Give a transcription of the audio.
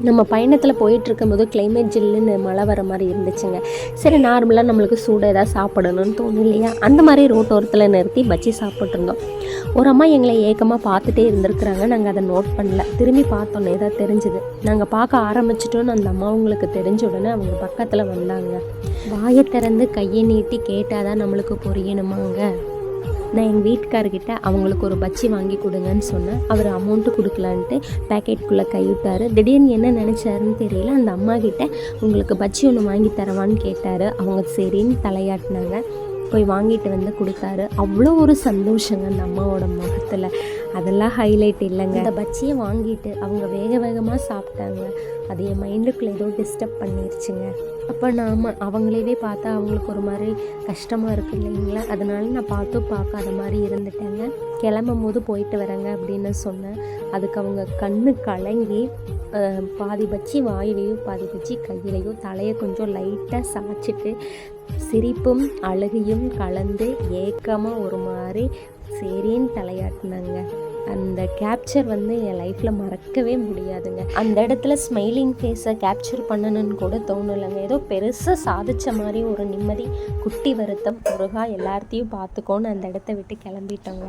நம்ம பயணத்தில் போயிட்டுருக்கும் போது கிளைமேட் ஜில்லுன்னு மழை வர மாதிரி இருந்துச்சுங்க. சரி நார்மலாக நம்மளுக்கு சூடாக ஏதாவது சாப்பிடணும்னு தோணும் இல்லையா அந்த மாதிரி ரோட்டோரத்தில் நிறுத்தி பஜ்ஜி சாப்பிட்ருந்தோம் ஒரு அம்மா எங்களை ஏக்கமாக பார்த்துட்டே இருந்திருக்கிறாங்க. நாங்கள் அதை நோட் பண்ணல. திரும்பி பார்த்தோன்னே ஏதாவது தெரிஞ்சுது. நாங்கள் பார்க்க ஆரம்பிச்சிட்டோன்னு அந்த அம்மா அவங்களுக்கு தெரிஞ்ச உடனே அவங்க பக்கத்தில் வந்தாங்க. வாயை திறந்து கையை நீட்டி கேட்டால் தான் நம்மளுக்கு புரியணுமாங்க? நான் எங்கள் வீட்டுக்காரர்கிட்ட அவங்களுக்கு ஒரு பஜ்ஜி வாங்கி கொடுங்கன்னு சொன்னேன். அவர் அமௌண்ட்டு கொடுக்கலான்ட்டு பேக்கெட்குள்ளே கைவிட்டார். திடீர்னு என்ன நினச்சாருன்னு தெரியல. அந்த அம்மா கிட்ட உங்களுக்கு பஜ்ஜி ஒன்று வாங்கி தரவான்னு கேட்டார். அவங்க சரின்னு தலையாட்டினாங்க. போய் வாங்கிட்டு வந்து கொடுத்தாரு. அவ்வளோ ஒரு சந்தோஷங்க அந்த அம்மாவோட முகத்தில். அதெல்லாம் ஹைலைட் இல்லைங்க. அந்த பஜ்ஜியை வாங்கிட்டு அவங்க வேக வேகமாக சாப்பிட்டாங்க. அது என் மைண்டுக்குள்ளே ஏதோ டிஸ்டர்ப் பண்ணிருச்சுங்க. அப்போ நாம் அவங்களவே பார்த்தா அவங்களுக்கு ஒரு மாதிரி கஷ்டமாக இருக்கு இல்லைங்களா? அதனால நான் பார்த்தும் பார்க்காத மாதிரி இருந்துட்டேங்க. கிளம்பும் போது போயிட்டு வரேங்க அப்படின்னு சொன்னேன். அதுக்கு அவங்க கண்ணு கலங்கி பாதி பச்சி வாயிலையும் பாதி பச்சி கையிலையும் தலையை கொஞ்சம் லைட்டாக சாய்ச்சிட்டு சிரிப்பும் அழுகையும் கலந்து ஏக்கமாக ஒரு மாதிரி சரின்னு தலையாட்டினாங்க. அந்த கேப்சர் வந்து என் லைஃப்பில் மறக்கவே முடியாதுங்க. அந்த இடத்துல ஸ்மைலிங் ஃபேஸை கேப்சர் பண்ணணும்னு கூட தோணலைங்க. ஏதோ பெருசாக சாதித்த மாதிரி ஒரு நிம்மதி குட்டி வருத்தம் முருகா எல்லாத்தையும் பார்த்துக்கோன்னு அந்த இடத்த விட்டு கிளம்பிட்டோங்க.